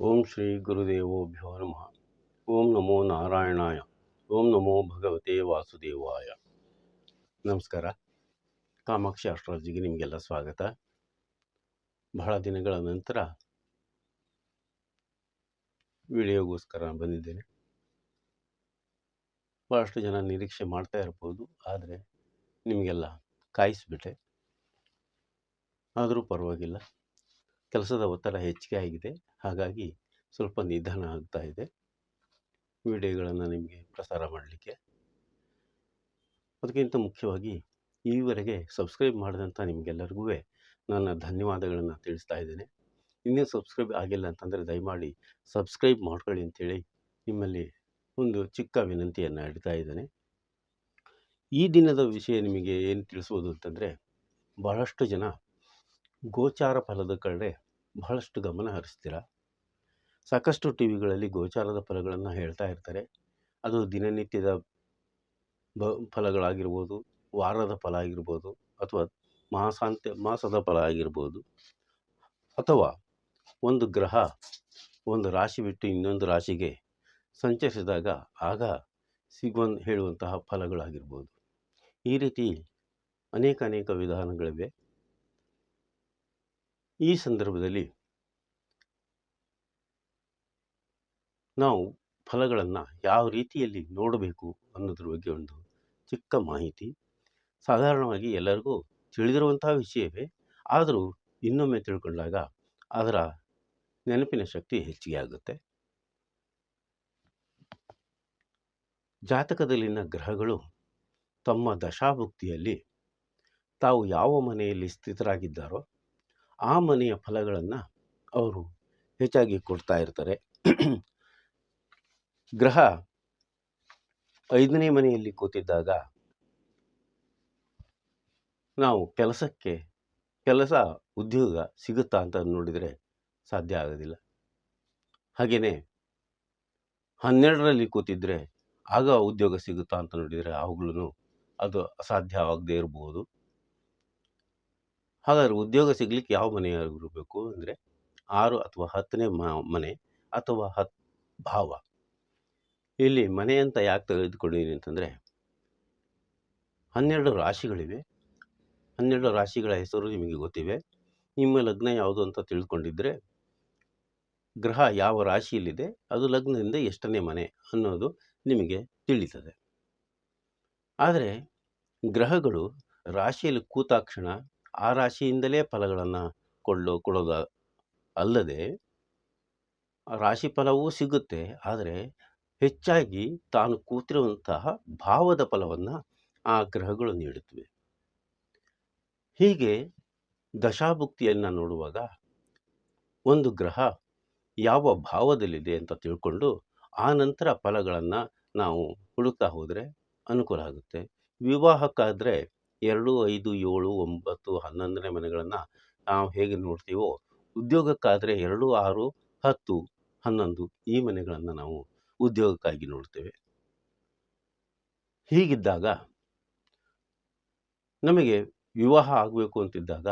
ಓಂ ಶ್ರೀ ಗುರುದೇವೋಭ್ಯೋ ನಮಃ. ಓಂ ನಮೋ ನಾರಾಯಣಾಯ. ಓಂ ನಮೋ ಭಗವತೆ ವಾಸುದೇವಾಯ. ನಮಸ್ಕಾರ. ಕಾಮಾಕ್ಷಿ ಅಸ್ಟ್ರಾಲಜಿಗೆ ನಿಮಗೆಲ್ಲ ಸ್ವಾಗತ. ಬಹಳ ದಿನಗಳ ನಂತರ ವಿಡಿಯೋಗೋಸ್ಕರ ಬಂದಿದ್ದೇನೆ. ಭಾಳಷ್ಟು ಜನ ನಿರೀಕ್ಷೆ ಮಾಡ್ತಾ ಇರ್ಬೋದು, ಆದರೆ ನಿಮಗೆಲ್ಲ ಕಾಯಿಸ್ಬಿಟ್ಟೆ. ಆದರೂ ಪರವಾಗಿಲ್ಲ. ಕೆಲಸದ ಒತ್ತಡ ಹೆಚ್ಚಿಗೆ ಆಗಿದೆ. ಹಾಗಾಗಿ ಸ್ವಲ್ಪ ನಿಧಾನ ಆಗ್ತಾ ಇದೆ. ವಿಡಿಯೋಗಳನ್ನು ನಿಮಗೆ ಪ್ರಸಾರ ಮಾಡಲಿಕ್ಕೆ. ಅದಕ್ಕಿಂತ ಮುಖ್ಯವಾಗಿ ಈವರೆಗೆ ಸಬ್ಸ್ಕ್ರೈಬ್ ಮಾಡಿದಂಥ ನಿಮಗೆಲ್ಲರಿಗೂ ನನ್ನ ಧನ್ಯವಾದಗಳನ್ನು ತಿಳಿಸ್ತಾ ಇದ್ದೇನೆ. ಇನ್ನೂ ಸಬ್ಸ್ಕ್ರೈಬ್ ಆಗಿಲ್ಲ ಅಂತಂದರೆ ದಯಮಾಡಿ ಸಬ್ಸ್ಕ್ರೈಬ್ ಮಾಡ್ಕೊಳ್ಳಿ ಅಂತೇಳಿ ನಿಮ್ಮಲ್ಲಿ ಒಂದು ಚಿಕ್ಕ ವಿನಂತಿಯನ್ನು ಇಡ್ತಾ ಇದ್ದೇನೆ. ಈ ದಿನದ ವಿಷಯ ನಿಮಗೆ ಏನು ತಿಳಿಸ್ಬೋದು ಅಂತಂದರೆ ಬಹಳಷ್ಟು ಜನ ಗೋಚಾರ ಫಲದ ಕಡೆ ಬಹಳಷ್ಟು ಗಮನ ಹರಿಸ್ತೀರ? ಸಾಕಷ್ಟು ಟಿ ವಿಗಳಲ್ಲಿ ಗೋಚಾರದ ಫಲಗಳನ್ನು ಹೇಳ್ತಾ ಇರ್ತಾರೆ. ಅದು ದಿನನಿತ್ಯದ ಬ, ಫಲಗಳಾಗಿರ್ಬೋದು, ವಾರದ ಫಲ ಆಗಿರ್ಬೋದು, ಅಥವಾ ಮಾಸಾಂತ್ಯ, ಮಾಸದ ಫಲ ಆಗಿರ್ಬೋದು, ಅಥವಾ ಒಂದು ಗ್ರಹ ಒಂದು ರಾಶಿ ಬಿಟ್ಟು ಇನ್ನೊಂದು ರಾಶಿಗೆ ಸಂಚರಿಸಿದಾಗ ಆಗ ಸಿಗುವಂತ ಹೇಳುವಂತಹ ಫಲಗಳಾಗಿರ್ಬೋದು. ಈ ರೀತಿ ಅನೇಕ ಅನೇಕ ವಿಧಾನಗಳಿವೆ. ಈ ಸಂದರ್ಭದಲ್ಲಿ ನಾವು ಫಲಗಳನ್ನು ಯಾವ ರೀತಿಯಲ್ಲಿ ನೋಡಬೇಕು ಅನ್ನೋದ್ರ ಬಗ್ಗೆ ಒಂದು ಚಿಕ್ಕ ಮಾಹಿತಿ. ಸಾಧಾರಣವಾಗಿ ಎಲ್ಲರಿಗೂ ತಿಳಿದಿರುವಂತಹ ವಿಷಯವೇ. ಆದರೂ ಇನ್ನೊಮ್ಮೆ ತಿಳ್ಕೊಂಡಾಗ ಅದರ ನೆನಪಿನ ಶಕ್ತಿ ಹೆಚ್ಚಿಗೆ ಆಗುತ್ತೆ. ಜಾತಕದಲ್ಲಿನ ಗ್ರಹಗಳು ತಮ್ಮ ದಶಾಭುಕ್ತಿಯಲ್ಲಿ ತಾವು ಯಾವ ಮನೆಯಲ್ಲಿ ಸ್ಥಿತರಾಗಿದ್ದಾರೋ ಆ ಮನೆಯ ಫಲಗಳನ್ನು ಅವರು ಹೆಚ್ಚಾಗಿ ಕೊಡ್ತಾ ಇರ್ತಾರೆ. ಗ್ರಹ ಐದನೇ ಮನೆಯಲ್ಲಿ ಕೂತಿದ್ದಾಗ ನಾವು ಕೆಲಸಕ್ಕೆ ಕೆಲಸ, ಉದ್ಯೋಗ ಸಿಗುತ್ತಾ ಅಂತ ನೋಡಿದರೆ ಸಾಧ್ಯ ಆಗೋದಿಲ್ಲ. ಹಾಗೆಯೇ ಹನ್ನೆರಡರಲ್ಲಿ ಕೂತಿದ್ದರೆ ಆಗ ಉದ್ಯೋಗ ಸಿಗುತ್ತಾ ಅಂತ ನೋಡಿದರೆ ಆವಾಗ್ಲೂ ಅದು ಅಸಾಧ್ಯವಾಗದೇ ಇರಬಹುದು ಹಾಗಾದ್ರೆ ಉದ್ಯೋಗ ಸಿಗ್ಲಿಕ್ಕೆ ಯಾವ ಮನೆಯಾಗಿರಬೇಕು ಅಂದರೆ ಆರು ಅಥವಾ ಹತ್ತನೇ ಮನೆ ಅಥವಾ ಹತ್ ಭಾವ. ಇಲ್ಲಿ ಮನೆ ಅಂತ ಯಾಕೆ ತೆಗೆದುಕೊಂಡಿದ್ದೀನಿ ಅಂತಂದರೆ ಹನ್ನೆರಡು ರಾಶಿಗಳಿವೆ. ಹನ್ನೆರಡು ರಾಶಿಗಳ ಹೆಸರು ನಿಮಗೆ ಗೊತ್ತಿವೆ. ನಿಮ್ಮ ಲಗ್ನ ಯಾವುದು ಅಂತ ತಿಳ್ಕೊಂಡಿದ್ರೆ ಗ್ರಹ ಯಾವ ರಾಶಿಯಲ್ಲಿದೆ, ಅದು ಲಗ್ನದಿಂದ ಎಷ್ಟನೇ ಮನೆ ಅನ್ನೋದು ನಿಮಗೆ ತಿಳಿತದೆ. ಆದರೆ ಗ್ರಹಗಳು ರಾಶಿಯಲ್ಲಿ ಕೂತಾಕ್ಷಣ ಆ ರಾಶಿಯಿಂದಲೇ ಫಲಗಳನ್ನು ಕೊಳ್ಳೋ, ಕೊಡೋದು ಅಲ್ಲದೆ ರಾಶಿ ಫಲವೂ ಸಿಗುತ್ತೆ. ಆದರೆ ಹೆಚ್ಚಾಗಿ ತಾನು ಕೂತಿರುವಂತಹ ಭಾವದ ಫಲವನ್ನು ಆ ಗ್ರಹಗಳು ನೀಡುತ್ತವೆ. ಹೀಗೆ ದಶಾಭುಕ್ತಿಯನ್ನು ನೋಡುವಾಗ ಒಂದು ಗ್ರಹ ಯಾವ ಭಾವದಲ್ಲಿದೆ ಅಂತ ತಿಳ್ಕೊಂಡು ಆ ನಂತರ ಫಲಗಳನ್ನು ನಾವು ಹುಡುಕ್ತಾ ಹೋದರೆ ಅನುಕೂಲ ಆಗುತ್ತೆ. ವಿವಾಹಕ್ಕಾದರೆ ಎರಡು ಐದು ಏಳು ಒಂಬತ್ತು ಹನ್ನೊಂದನೇ ಮನೆಗಳನ್ನು ನಾವು ಹೇಗೆ ನೋಡ್ತೀವೋ, ಉದ್ಯೋಗಕ್ಕಾದರೆ ಎರಡು ಆರು ಹತ್ತು ಹನ್ನೊಂದು ಈ ಮನೆಗಳನ್ನು ನಾವು ಉದ್ಯೋಗಕ್ಕಾಗಿ ನೋಡ್ತೇವೆ. ಹೀಗಿದ್ದಾಗ ನಮಗೆ ವಿವಾಹ ಆಗಬೇಕು ಅಂತಿದ್ದಾಗ,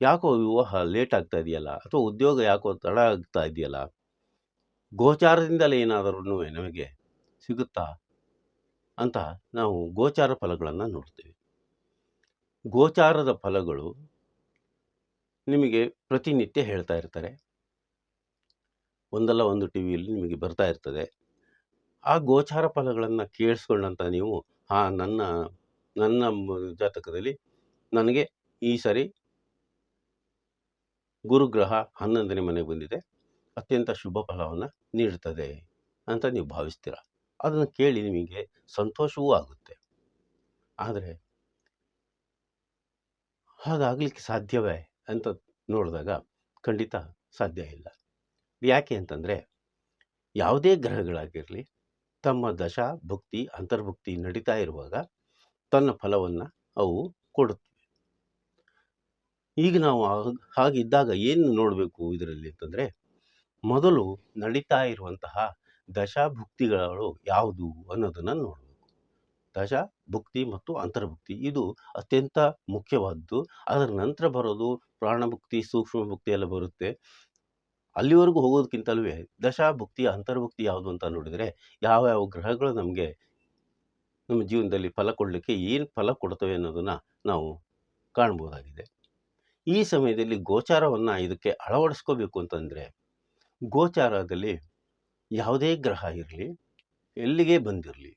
ಯಾಕೋ ವಿವಾಹ ಲೇಟ್ ಆಗ್ತಾ ಇದೆಯಲ್ಲ, ಅಥವಾ ಉದ್ಯೋಗ ಯಾಕೋ ತಡ ಆಗ್ತಾ ಇದೆಯಲ್ಲ, ಗೋಚಾರದಿಂದಲೇ ಏನಾದರೂ ನಮಗೆ ಸಿಗುತ್ತಾ ಅಂತ ನಾವು ಗೋಚಾರ ಫಲಗಳನ್ನು ನೋಡ್ತೇವೆ. ಗೋಚಾರದ ಫಲಗಳು ನಿಮಗೆ ಪ್ರತಿನಿತ್ಯ ಹೇಳ್ತಾ ಇರ್ತಾರೆ. ಒಂದಲ್ಲ ಒಂದು ಟಿ ವಿಯಲ್ಲಿ ನಿಮಗೆ ಬರ್ತಾ ಇರ್ತದೆ. ಆ ಗೋಚಾರ ಫಲಗಳನ್ನು ಕೇಳಿಸ್ಕೊಂಡಂಥ ನೀವು ಹಾಂ ನನ್ನ ನನ್ನ ಜಾತಕದಲ್ಲಿ ನನಗೆ ಈ ಸರಿ ಗುರುಗ್ರಹ ಹನ್ನೊಂದನೇ ಮನೆಗೆ ಬಂದಿದೆ. ಅತ್ಯಂತ ಶುಭ ಫಲವನ್ನು ನೀಡುತ್ತದೆ ಅಂತ ನೀವು ಭಾವಿಸ್ತೀರ? ಅದನ್ನು ಕೇಳಿ ನಿಮಗೆ ಸಂತೋಷವೂ ಆಗುತ್ತೆ. ಆದರೆ ಹಾಗಾಗಲಿಕ್ಕೆ ಸಾಧ್ಯವೇ ಅಂತ ನೋಡಿದಾಗ ಖಂಡಿತ ಸಾಧ್ಯ ಇಲ್ಲ. ಯಾಕೆ ಅಂತಂದರೆ ಯಾವುದೇ ಗ್ರಹಗಳಾಗಿರಲಿ, ತಮ್ಮ ದಶಾ, ಭುಕ್ತಿ, ಅಂತರ್ಭುಕ್ತಿ ನಡೀತಾ ಇರುವಾಗ ತನ್ನ ಫಲವನ್ನು ಅವು ಕೊಡುತ್ತವೆ. ಈಗ ನಾವು ಹಾಗಿದ್ದಾಗ ಏನು ನೋಡಬೇಕು ಇದರಲ್ಲಿ ಅಂತಂದರೆ ಮೊದಲು ನಡೀತಾ ಇರುವಂತಹ ದಶಾಭುಕ್ತಿಗಳು ಯಾವುದು ಅನ್ನೋದನ್ನು ನೋಡಬೇಕು. ದಶ ಭುಕ್ತಿ ಮತ್ತು ಅಂತರ್ಭುಕ್ತಿ. ಇದು ಅತ್ಯಂತ ಮುಖ್ಯವಾದ್ದು. ಅದರ ನಂತರ ಬರೋದು ಪ್ರಾಣಭುಕ್ತಿ ಸೂಕ್ಷ್ಮ ಭುಕ್ತಿ ಎಲ್ಲ ಬರುತ್ತೆ. ಅಲ್ಲಿವರೆಗೂ ಹೋಗೋದಕ್ಕಿಂತಲೂ ದಶಾಭುಕ್ತಿ, ಅಂತರ್ಭುಕ್ತಿ ಯಾವುದು ಅಂತ ನೋಡಿದರೆ ಯಾವ ಯಾವ ಗ್ರಹಗಳು ನಮಗೆ ನಮ್ಮ ಜೀವನದಲ್ಲಿ ಫಲ ಕೊಡಲಿಕ್ಕೆ ಏನು ಫಲ ಕೊಡ್ತವೆ ಅನ್ನೋದನ್ನು ನಾವು ಕಾಣ್ಬೋದಾಗಿದೆ. ಈ ಸಮಯದಲ್ಲಿ ಗೋಚಾರವನ್ನು ಇದಕ್ಕೆ ಅಳವಡಿಸ್ಕೋಬೇಕು ಅಂತಂದರೆ ಗೋಚಾರದಲ್ಲಿ ಯಾವುದೇ ಗ್ರಹ ಇರಲಿ, ಎಲ್ಲಿಗೆ ಬಂದಿರಲಿ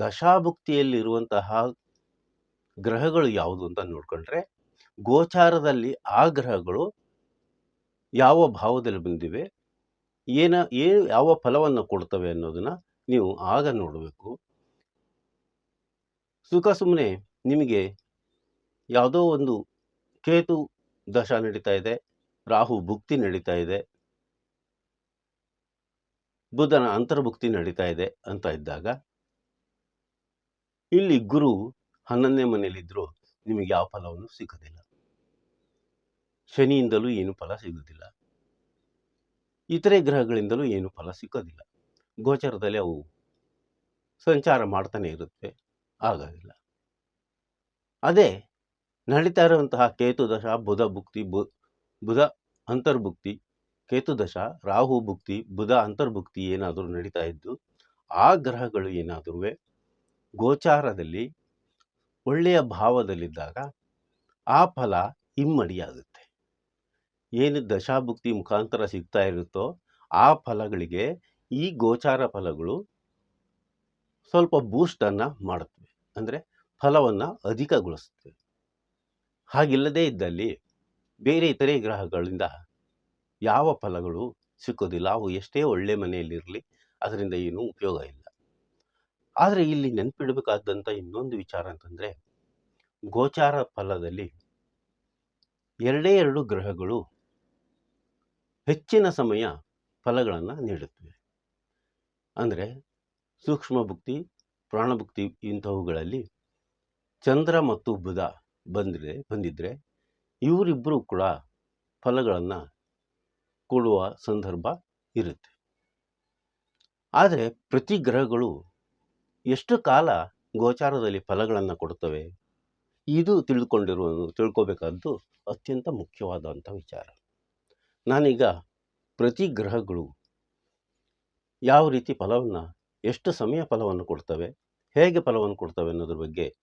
ದಶಾಭುಕ್ತಿಯಲ್ಲಿರುವಂತಹ ಗ್ರಹಗಳು ಯಾವುದು ಅಂತ ನೋಡಿಕೊಂಡ್ರೆ, ಗೋಚಾರದಲ್ಲಿ ಆ ಗ್ರಹಗಳು ಯಾವ ಭಾವದಲ್ಲಿ ಬಂದಿವೆ, ಏನ ಏನು ಯಾವ ಫಲವನ್ನು ಕೊಡ್ತವೆ ಅನ್ನೋದನ್ನು ನೀವು ಆಗ ನೋಡಬೇಕು. ಸುಖ ಸುಮ್ಮನೆ ನಿಮಗೆ ಯಾವುದೋ ಒಂದು ಕೇತು ದಶ ನಡೀತಾ ಇದೆ, ರಾಹು ಭುಕ್ತಿ ನಡೀತಾ ಇದೆ, ಬುಧನ ಅಂತರ್ಭುಕ್ತಿ ನಡೀತಾ ಇದೆ ಅಂತ ಇದ್ದಾಗ ಇಲ್ಲಿ ಗುರು ಹನ್ನೊಂದನೇ ಮನೆಯಲ್ಲಿದ್ದರೂ ನಿಮಗೆ ಯಾವ ಫಲವನ್ನು ಸಿಗೋದಿಲ್ಲ. ಶನಿಯಿಂದಲೂ ಏನು ಫಲ ಸಿಗೋದಿಲ್ಲ. ಇತರೆ ಗ್ರಹಗಳಿಂದಲೂ ಏನು ಫಲ ಸಿಕ್ಕೋದಿಲ್ಲ ಗೋಚರದಲ್ಲಿ ಅವು ಸಂಚಾರ ಮಾಡ್ತಾನೆ ಇರುತ್ತೆ, ಆಗೋದಿಲ್ಲ. ಅದೇ ನಡೀತಾ ಇರುವಂತಹ ಕೇತುದಶ ಬುಧ ಭುಕ್ತಿ, ಬು, ಬುಧ ಅಂತರ್ಭುಕ್ತಿ ಕೇತುದಶ ರಾಹು ಭುಕ್ತಿ, ಬುಧ ಅಂತರ್ಭುಕ್ತಿ ಏನಾದರೂ ನಡೀತಾ ಇದ್ದು, ಆ ಗ್ರಹಗಳು ಏನಾದರೂ ಗೋಚಾರದಲ್ಲಿ ಒಳ್ಳೆಯ ಭಾವದಲ್ಲಿದ್ದಾಗ ಆ ಫಲ ಇಮ್ಮಡಿಯಾಗುತ್ತೆ ಏನು ದಶಾಭುಕ್ತಿ ಮುಖಾಂತರ ಸಿಗ್ತಾ ಇರುತ್ತೋ ಆ ಫಲಗಳಿಗೆ ಈ ಗೋಚಾರ ಫಲಗಳು ಸ್ವಲ್ಪ ಬೂಸ್ಟನ್ನು ಮಾಡುತ್ತವೆ. ಅಂದರೆ ಫಲವನ್ನು ಅಧಿಕಗೊಳಿಸುತ್ತವೆ. ಹಾಗಿಲ್ಲದೇ ಇದ್ದಲ್ಲಿ ಬೇರೆ ಇತರೆ ಗ್ರಹಗಳಿಂದ ಯಾವ ಫಲಗಳು ಸಿಕ್ಕೋದಿಲ್ಲ. ಅವು ಎಷ್ಟೇ ಒಳ್ಳೆ ಮನೆಯಲ್ಲಿರಲಿ, ಅದರಿಂದ ಏನೂ ಉಪಯೋಗ ಇಲ್ಲ. ಆದರೆ ಇಲ್ಲಿ ನೆನಪಿಡಬೇಕಾದಂಥ ಇನ್ನೊಂದು ವಿಚಾರ ಅಂತಂದರೆ, ಗೋಚಾರ ಫಲದಲ್ಲಿ ಎರಡೇ ಎರಡು ಗ್ರಹಗಳು ಹೆಚ್ಚಿನ ಸಮಯ ಫಲಗಳನ್ನು ನೀಡುತ್ತವೆ. ಅಂದರೆ ಸೂಕ್ಷ್ಮ ಭುಕ್ತಿ ಪ್ರಾಣಭುಕ್ತಿ ಇಂಥವುಗಳಲ್ಲಿ ಚಂದ್ರ ಮತ್ತು ಬುಧ ಬಂದಿದೆ ಬಂದಿದ್ದರೆ ಇವರಿಬ್ಬರು ಕೂಡ ಫಲಗಳನ್ನು ಕೊಡುವ ಸಂದರ್ಭ ಇರುತ್ತೆ. ಆದರೆ ಪ್ರತಿ ಗ್ರಹಗಳು ಎಷ್ಟು ಕಾಲ ಗೋಚಾರದಲ್ಲಿ ಫಲಗಳನ್ನು ಕೊಡುತ್ತವೆ? ಇದು ತಿಳಿದುಕೊಂಡಿರುವ ತಿಳ್ಕೋಬೇಕಾದ್ದು ಅತ್ಯಂತ ಮುಖ್ಯವಾದಂಥ ವಿಚಾರ. ನಾನೀಗ ಪ್ರತಿ ಗ್ರಹಗಳು ಯಾವ ರೀತಿ ಫಲವನ್ನು, ಎಷ್ಟು ಸಮಯ ಫಲವನ್ನು ಕೊಡ್ತವೆ, ಹೇಗೆ ಫಲವನ್ನು ಕೊಡ್ತವೆ ಅನ್ನೋದ್ರ ಬಗ್ಗೆ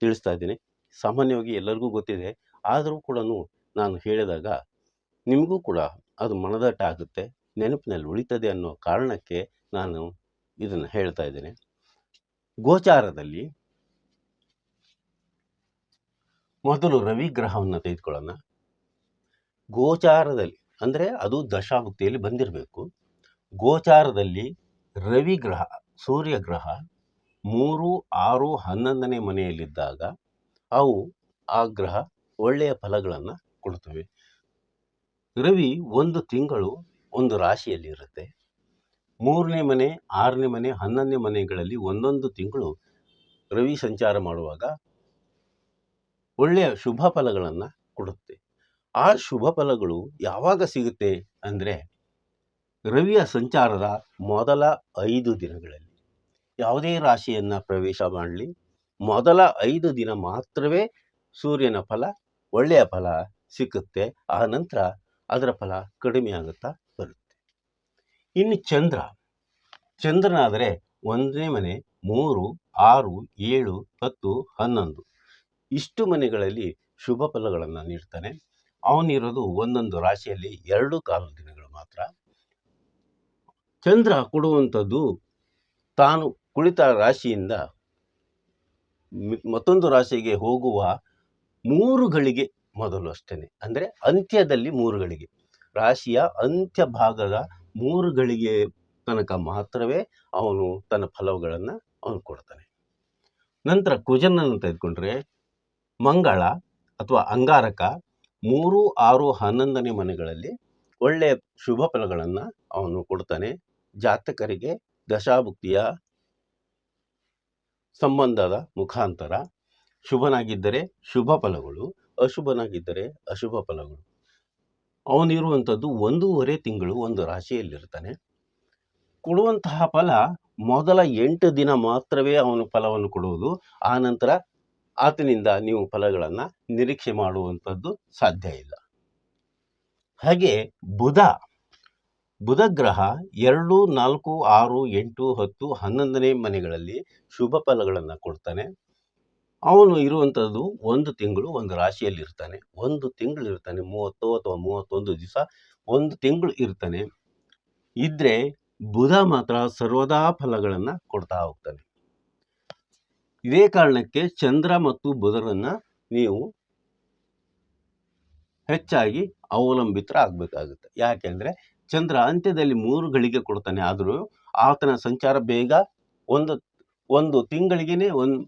ತಿಳಿಸ್ತಾ ಇದ್ದೀನಿ. ಸಾಮಾನ್ಯವಾಗಿ ಎಲ್ಲರಿಗೂ ಗೊತ್ತಿದೆ. ಆದರೂ ಕೂಡ ನಾನು ಹೇಳಿದಾಗ ನಿಮಗೂ ಕೂಡ ಅದು ಮನದಟ್ಟ ಆಗುತ್ತೆ ನೆನಪಿನಲ್ಲಿ ಉಳಿತದೆ ಅನ್ನೋ ಕಾರಣಕ್ಕೆ ನಾನು ಇದನ್ನು ಹೇಳ್ತಾ ಇದ್ದೇನೆ. ಗೋಚಾರದಲ್ಲಿ ಮೊದಲು ರವಿ ಗ್ರಹವನ್ನು ತೆಗೆದುಕೊಳ್ಳೋಣ. ಗೋಚಾರದಲ್ಲಿ, ಅಂದರೆ ಅದು ದಶಾಭುಕ್ತಿಯಲ್ಲಿ ಬಂದಿರಬೇಕು. ಗೋಚಾರದಲ್ಲಿ ರವಿ ಗ್ರಹ, ಸೂರ್ಯ ಗ್ರಹ ಮೂರು, ಆರು, ಹನ್ನೊಂದನೇ ಮನೆಯಲ್ಲಿದ್ದಾಗ ಅವು ಆ ಗ್ರಹ ಒಳ್ಳೆಯ ಫಲಗಳನ್ನು ಕೊಡ್ತವೆ ರವಿ ಒಂದು ತಿಂಗಳು ಒಂದು ರಾಶಿಯಲ್ಲಿ ಇರುತ್ತೆ ಮೂರನೇ ಮನೆ, ಆರನೇ ಮನೆ, ಹನ್ನೊಂದನೇ ಮನೆಗಳಲ್ಲಿ ಒಂದೊಂದು ತಿಂಗಳು ರವಿ ಸಂಚಾರ ಮಾಡುವಾಗ ಒಳ್ಳೆಯ ಶುಭ ಫಲಗಳನ್ನು ಕೊಡುತ್ತೆ. ಆ ಶುಭ ಫಲಗಳು ಯಾವಾಗ ಸಿಗುತ್ತೆ ಅಂದರೆ ರವಿಯ ಸಂಚಾರದ ಮೊದಲ ಐದು ದಿನಗಳಲ್ಲಿ. ಯಾವುದೇ ರಾಶಿಯನ್ನು ಪ್ರವೇಶ ಮಾಡಲಿ. ಮೊದಲ ಐದು ದಿನ ಮಾತ್ರವೇ ಸೂರ್ಯನ ಫಲ, ಒಳ್ಳೆಯ ಫಲ ಸಿಕ್ಕುತ್ತೆ. ಆ ನಂತರ ಅದರ ಫಲ ಕಡಿಮೆ ಆಗುತ್ತಾ ಬರುತ್ತೆ. ಇನ್ನು ಚಂದ್ರ. ಚಂದ್ರನಾದರೆ ಒಂದನೇ ಮನೆ, ಮೂರು, ಆರು, ಏಳು, ಹತ್ತು, ಹನ್ನೊಂದು. ಇಷ್ಟು ಮನೆಗಳಲ್ಲಿ ಶುಭ ಫಲಗಳನ್ನು ನೀಡ್ತಾನೆ. ಅವನಿರೋದು ಒಂದೊಂದು ರಾಶಿಯಲ್ಲಿ ಎರಡು ಕಾಲು ದಿನಗಳು ಮಾತ್ರ. ಚಂದ್ರ ಕೊಡುವಂಥದ್ದು ತಾನು ಕುಳಿತ ರಾಶಿಯಿಂದ ಮತ್ತೊಂದು ರಾಶಿಗೆ ಹೋಗುವ ಮೂರು ಗಳಿಗೆ ಮೊದಲು ಅಷ್ಟೇ ಅಂದರೆ ಅಂತ್ಯದಲ್ಲಿ ಮೂರು ಗಳಿಗೆ ರಾಶಿಯ ಅಂತ್ಯ ಭಾಗದ ಮೂರು ಗಳಿಗೆ ತನಕ ಮಾತ್ರವೇ ಅವನು ತನ್ನ ಫಲಗಳನ್ನು ಅವನು ಕೊಡ್ತಾನೆ. ನಂತರ ಕುಜನನ್ನು ತೆಗೆದುಕೊಂಡ್ರೆ ಮಂಗಳ ಅಥವಾ ಅಂಗಾರಕ ಮೂರು, ಆರು, ಹನ್ನೊಂದನೇ ಮನೆಗಳಲ್ಲಿ ಒಳ್ಳೆಯ ಶುಭ ಫಲಗಳನ್ನು ಅವನು ಕೊಡ್ತಾನೆ. ಜಾತಕರಿಗೆ ದಶಾಭುಕ್ತಿಯ ಸಂಬಂಧದ ಮುಖಾಂತರ ಶುಭನಾಗಿದ್ದರೆ ಶುಭ ಫಲಗಳು, ಅಶುಭನಾಗಿದ್ದರೆ ಅಶುಭ ಫಲಗಳು. ಅವನಿರುವಂಥದ್ದು ಒಂದೂವರೆ ತಿಂಗಳು ಒಂದು ರಾಶಿಯಲ್ಲಿರ್ತಾನೆ. ಕೊಡುವಂತಹ ಫಲ ಮೊದಲ ಎಂಟು ದಿನ ಮಾತ್ರವೇ ಅವನು ಫಲವನ್ನು ಕೊಡುವುದು. ಆ ನಂತರ ಆತನಿಂದ ನೀವು ಫಲಗಳನ್ನು ನಿರೀಕ್ಷೆ ಮಾಡುವಂಥದ್ದು ಸಾಧ್ಯ ಇಲ್ಲ. ಹಾಗೆ ಬುಧ. ಬುಧ ಗ್ರಹ ಎರಡು, ನಾಲ್ಕು, ಆರು, ಎಂಟು, ಹತ್ತು, ಹನ್ನೊಂದನೇ ಮನೆಗಳಲ್ಲಿ ಶುಭ ಫಲಗಳನ್ನು ಕೊಡ್ತಾನೆ. ಅವನು ಇರುವಂಥದ್ದು ಒಂದು ತಿಂಗಳು ಒಂದು ರಾಶಿಯಲ್ಲಿ ಇರ್ತಾನೆ ಒಂದು ತಿಂಗಳು ಇರ್ತಾನೆ. ಮೂವತ್ತು ಅಥವಾ ಮೂವತ್ತೊಂದು ದಿವಸ ಒಂದು ತಿಂಗಳು ಇರ್ತಾನೆ. ಇದ್ರೆ ಬುಧ ಮಾತ್ರ ಸರ್ವದಾ ಫಲಗಳನ್ನು ಕೊಡ್ತಾ ಹೋಗ್ತಾನೆ. ಇದೇ ಕಾರಣಕ್ಕೆ ಚಂದ್ರ ಮತ್ತು ಬುಧರನ್ನು ನೀವು ಹೆಚ್ಚಾಗಿ ಅವಲಂಬಿತರಾಗಬೇಕಾಗುತ್ತೆ. ಯಾಕೆಂದರೆ ಚಂದ್ರ ಅಂತ್ಯದಲ್ಲಿ ಮೂರು ಗಳಿಗೆ ಕೊಡ್ತಾನೆ. ಆದರೂ ಆತನ ಸಂಚಾರ ಬೇಗ ಒಂದು ಒಂದು ತಿಂಗಳಿಗೇ ಒಂದು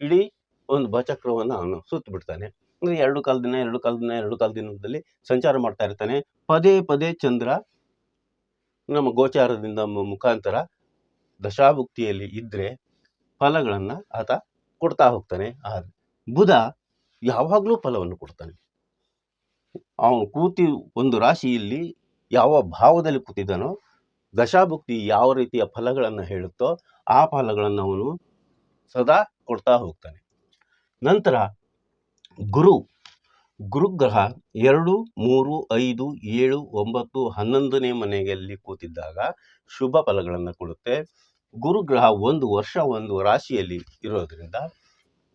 ಇಡೀ ಒಂದು ಬಚಕ್ರವನ್ನು ಅವನು ಸುತ್ತಬಿಡ್ತಾನೆ ಅಂದರೆ ಎರಡು ಕಾಲ ದಿನ ಎರಡು ಕಾಲ ಎರಡು ಕಾಲ ದಿನದಲ್ಲಿ ಸಂಚಾರ ಮಾಡ್ತಾ ಇರ್ತಾನೆ. ಪದೇ ಪದೇ ಚಂದ್ರ ನಮ್ಮ ಗೋಚಾರದಿಂದ ಮುಖಾಂತರ ದಶಾಭುಕ್ತಿಯಲ್ಲಿ ಇದ್ದರೆ ಫಲಗಳನ್ನು ಆತ ಕೊಡ್ತಾ ಹೋಗ್ತಾನೆ. ಆ ಬುಧ ಯಾವಾಗಲೂ ಫಲವನ್ನು ಕೊಡ್ತಾನೆ. ಅವನು ಕೂತಿ ಒಂದು ರಾಶಿಯಲ್ಲಿ ಯಾವ ಭಾವದಲ್ಲಿ ಕೂತಿದ್ದಾನೋ, ದಶಾಭುಕ್ತಿ ಯಾವ ರೀತಿಯ ಫಲಗಳನ್ನು ಹೇಳುತ್ತೋ ಆ ಫಲಗಳನ್ನು ಅವನು ಸದಾ ಕೊಡ್ತಾ ಹೋಗ್ತಾನೆ. ನಂತರ ಗುರು ಗುರುಗ್ರಹ ಎರಡು, ಮೂರು, ಐದು, ಏಳು, ಒಂಬತ್ತು, ಹನ್ನೊಂದನೇ ಮನೆಯಲ್ಲಿ ಕೂತಿದ್ದಾಗ ಶುಭ ಫಲಗಳನ್ನು ಕೊಡುತ್ತೆ. ಗುರುಗ್ರಹ ಒಂದು ವರ್ಷ ಒಂದು ರಾಶಿಯಲ್ಲಿ ಇರೋದ್ರಿಂದ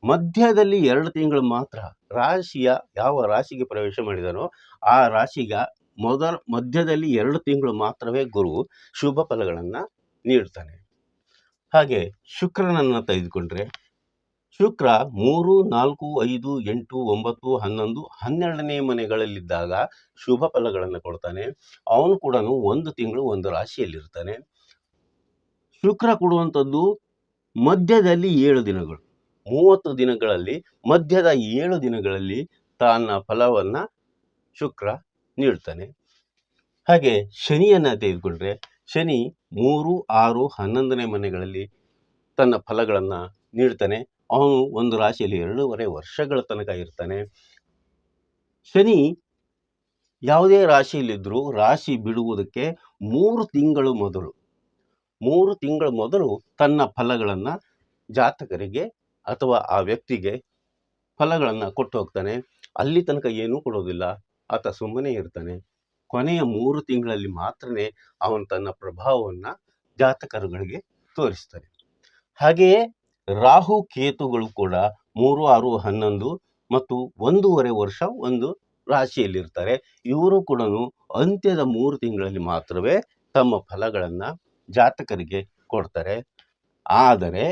ಮಧ್ಯದಲ್ಲಿ ಎರಡು ತಿಂಗಳು ಮಾತ್ರ ರಾಶಿಯ ಯಾವ ರಾಶಿಗೆ ಪ್ರವೇಶ ಮಾಡಿದನೋ ಆ ರಾಶಿಗ ಮೊದಲ, ಮಧ್ಯದಲ್ಲಿ ಎರಡು ತಿಂಗಳು ಮಾತ್ರವೇ ಗುರು ಶುಭ ಫಲಗಳನ್ನು ನೀಡ್ತಾನೆ. ಹಾಗೆ ಶುಕ್ರನನ್ನು ತೆಗೆದುಕೊಂಡ್ರೆ ಶುಕ್ರ ಮೂರು, ನಾಲ್ಕು, ಐದು, ಎಂಟು, ಒಂಬತ್ತು, ಹನ್ನೊಂದು, ಹನ್ನೆರಡನೇ ಮನೆಗಳಲ್ಲಿದ್ದಾಗ ಶುಭ ಫಲಗಳನ್ನು ಕೊಡ್ತಾನೆ. ಅವನು ಕೂಡ ಒಂದು ತಿಂಗಳು ಒಂದು ರಾಶಿಯಲ್ಲಿರ್ತಾನೆ. ಶುಕ್ರ ಕೊಡುವಂಥದ್ದು ಮಧ್ಯದಲ್ಲಿ ಏಳು ದಿನಗಳು. ಮೂವತ್ತು ದಿನಗಳಲ್ಲಿ, ಮಧ್ಯದ ಏಳು ದಿನಗಳಲ್ಲಿ ತನ್ನ ಫಲವನ್ನು ಶುಕ್ರ ನೀಡ್ತಾನೆ. ಹಾಗೆ ಶನಿಯನ್ನು ತೆಗೆದುಕೊಂಡ್ರೆ, ಶನಿ ಮೂರು, ಆರು, ಹನ್ನೊಂದನೇ ಮನೆಗಳಲ್ಲಿ ತನ್ನ ಫಲಗಳನ್ನು ನೀಡ್ತಾನೆ. ಅವನು ಒಂದು ರಾಶಿಯಲ್ಲಿ ಎರಡೂವರೆ ವರ್ಷಗಳ ತನಕ ಇರ್ತಾನೆ. ಶನಿ ಯಾವುದೇ ರಾಶಿಯಲ್ಲಿದ್ದರೂ ರಾಶಿ ಬಿಡುವುದಕ್ಕೆ ಮೂರು ತಿಂಗಳು ಮೊದಲು. ಮೂರು ತಿಂಗಳ ಮೊದಲು ತನ್ನ ಫಲಗಳನ್ನು ಜಾತಕರಿಗೆ ಅಥವಾ ಆ ವ್ಯಕ್ತಿಗೆ ಫಲಗಳನ್ನು ಕೊಟ್ಟು ಹೋಗ್ತಾನೆ. ಅಲ್ಲಿ ತನಕ ಏನೂ ಕೊಡೋದಿಲ್ಲ. ಆತ ಸುಮ್ಮನೆ ಇರ್ತಾನೆ. ಕೊನೆಯ ಮೂರು ತಿಂಗಳಲ್ಲಿ ಮಾತ್ರನೇ ಅವನು ತನ್ನ ಪ್ರಭಾವವನ್ನು ಜಾತಕರುಗಳಿಗೆ ತೋರಿಸ್ತಾನೆ. ಹಾಗೆಯೇ ರಾಹು ಕೇತುಗಳು ಕೂಡ ಮೂರು, ಆರು, ಹನ್ನೊಂದು ಮತ್ತು ಒಂದೂವರೆ ವರ್ಷ ಒಂದು ರಾಶಿಯಲ್ಲಿರ್ತಾರೆ. ಇವರು ಕೂಡ ಅಂತ್ಯದ ಮೂರು ತಿಂಗಳಲ್ಲಿ ಮಾತ್ರವೇ ತಮ್ಮ ಫಲಗಳನ್ನು ಜಾತಕರಿಗೆ ಕೊಡ್ತಾರೆ. ಆದರೆ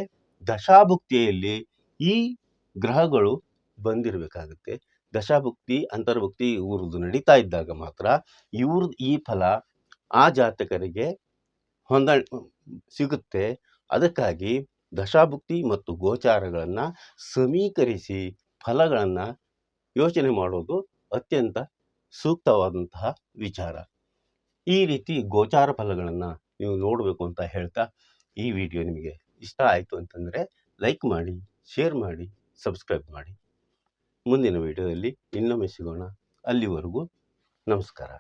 ದಶಾಭುಕ್ತಿಯಲ್ಲಿ ಈ ಗ್ರಹಗಳು ಬಂದಿರಬೇಕಾಗುತ್ತೆ. ದಶಾಭುಕ್ತಿ, ಅಂತರ್ಭುಕ್ತಿ ಇವ್ರದ್ದು ನಡೀತಾ ಇದ್ದಾಗ ಮಾತ್ರ ಇವ್ರದ್ದು ಈ ಫಲ ಆ ಜಾತಕರಿಗೆ ಹೊಂದ, ಸಿಗುತ್ತೆ. ಅದಕ್ಕಾಗಿ ದಶಾಭುಕ್ತಿ ಮತ್ತು ಗೋಚಾರಗಳನ್ನು ಸಮೀಕರಿಸಿ ಫಲಗಳನ್ನು ಯೋಚನೆ ಮಾಡೋದು ಅತ್ಯಂತ ಸೂಕ್ತವಾದಂತಹ ವಿಚಾರ. ಈ ರೀತಿ ಗೋಚಾರ ಫಲಗಳನ್ನು ನೀವು ನೋಡಬೇಕು ಅಂತ ಹೇಳ್ತಾ ಈ ವಿಡಿಯೋ ನಿಮಗೆ ಇಷ್ಟ ಆಯಿತು ಅಂತಂದರೆ ಲೈಕ್ ಮಾಡಿ, ಶೇರ್ ಮಾಡಿ, ಸಬ್ಸ್ಕ್ರೈಬ್ ಮಾಡಿ. ಮುಂದಿನ ವಿಡಿಯೋದಲ್ಲಿ ಇನ್ನೊಮ್ಮೆ ಸಿಗೋಣ. ಅಲ್ಲಿವರೆಗೂ ನಮಸ್ಕಾರ.